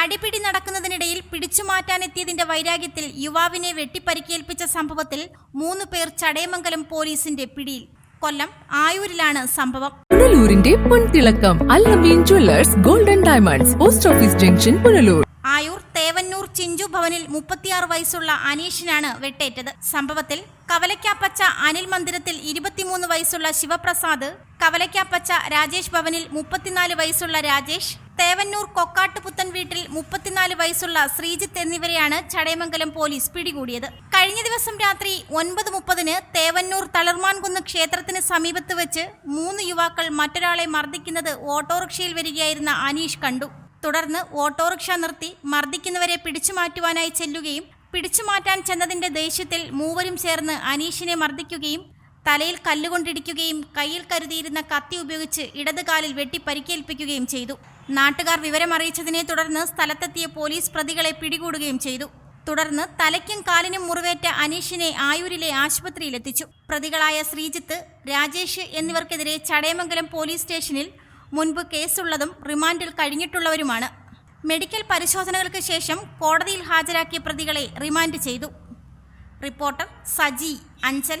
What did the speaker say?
അടിപിടി നടക്കുന്നതിനിടയിൽ പിടിച്ചുമാറ്റാനെത്തിയതിന്റെ വൈരാഗ്യത്തിൽ യുവാവിനെ വെട്ടിപ്പരിക്കേൽപ്പിച്ച സംഭവത്തിൽ മൂന്ന് പേർ ചടയമംഗലം പോലീസിന്റെ പിടിയിൽ. കൊല്ലം ആയൂരിലാണ് സംഭവം. പുനലൂരിന്റെ പൊൻതിളക്കം Alameen jewellers golden diamonds post office junction Punalur. Ayur Thevannur Chinchu ഭവനിൽ മുപ്പത്തിയാറ് വയസ്സുള്ള അനീഷിനാണ് വെട്ടേറ്റത്. സംഭവത്തിൽ കവലക്കാപ്പച്ച അനിൽ മന്ദിരത്തിൽ ഇരുപത്തിമൂന്ന് വയസ്സുള്ള ശിവപ്രസാദ് കവലക്കാപ്പച്ച രാജേഷ് ഭവനിൽ മുപ്പത്തിനാല് വയസ്സുള്ള രാജേഷ് തേവന്നൂർ കൊക്കാട്ടുപുത്തൻ വീട്ടിൽ മുപ്പത്തിനാല് വയസ്സുള്ള ശ്രീജിത്ത് എന്നിവരെയാണ് ചടയമംഗലം പോലീസ് പിടികൂടിയത്. കഴിഞ്ഞ ദിവസം രാത്രി ഒൻപത് മുപ്പതിന് തേവന്നൂർ തളിർമാൻകുന്ന് ക്ഷേത്രത്തിന് സമീപത്ത് വെച്ച് മൂന്ന് യുവാക്കൾ മറ്റൊരാളെ മർദ്ദിക്കുന്നത് ഓട്ടോറിക്ഷയിൽ വരികയായിരുന്ന അനീഷ് കണ്ടു. തുടർന്ന് ഓട്ടോറിക്ഷ നിർത്തി മർദ്ദിക്കുന്നവരെ പിടിച്ചുമാറ്റുവാനായി ചെല്ലുകയും പിടിച്ചുമാറ്റാൻ ചെന്നതിന്റെ ദേഷ്യത്തിൽ മൂവരും ചേർന്ന് അനീഷിനെ മർദ്ദിക്കുകയും തലയിൽ കല്ലുകൊണ്ടിടിക്കുകയും കയ്യിൽ കരുതിയിരുന്ന കത്തി ഉപയോഗിച്ച് ഇടതുകാലിൽ വെട്ടി പരിക്കേൽപ്പിക്കുകയും ചെയ്തു. നാട്ടുകാർ വിവരമറിയിച്ചതിനെ തുടർന്ന് സ്ഥലത്തെത്തിയ പോലീസ് പ്രതികളെ പിടികൂടുകയും ചെയ്തു. തുടർന്ന് തലയ്ക്കും കാലിനും മുറിവേറ്റ അനീഷിനെ ആയൂരിലെ ആശുപത്രിയിലെത്തിച്ചു. പ്രതികളായ ശ്രീജിത്ത് രാജേഷ് എന്നിവർക്കെതിരെ ചടയമംഗലം പോലീസ് സ്റ്റേഷനിൽ മുൻപ് കേസുള്ളതും റിമാൻഡിൽ കഴിഞ്ഞിട്ടുള്ളവരുമാണ്. മെഡിക്കൽ പരിശോധനകൾക്ക് ശേഷം കോടതിയിൽ ഹാജരാക്കിയ പ്രതികളെ റിമാൻഡ് ചെയ്തു. റിപ്പോർട്ടർ സജി അഞ്ചൽ.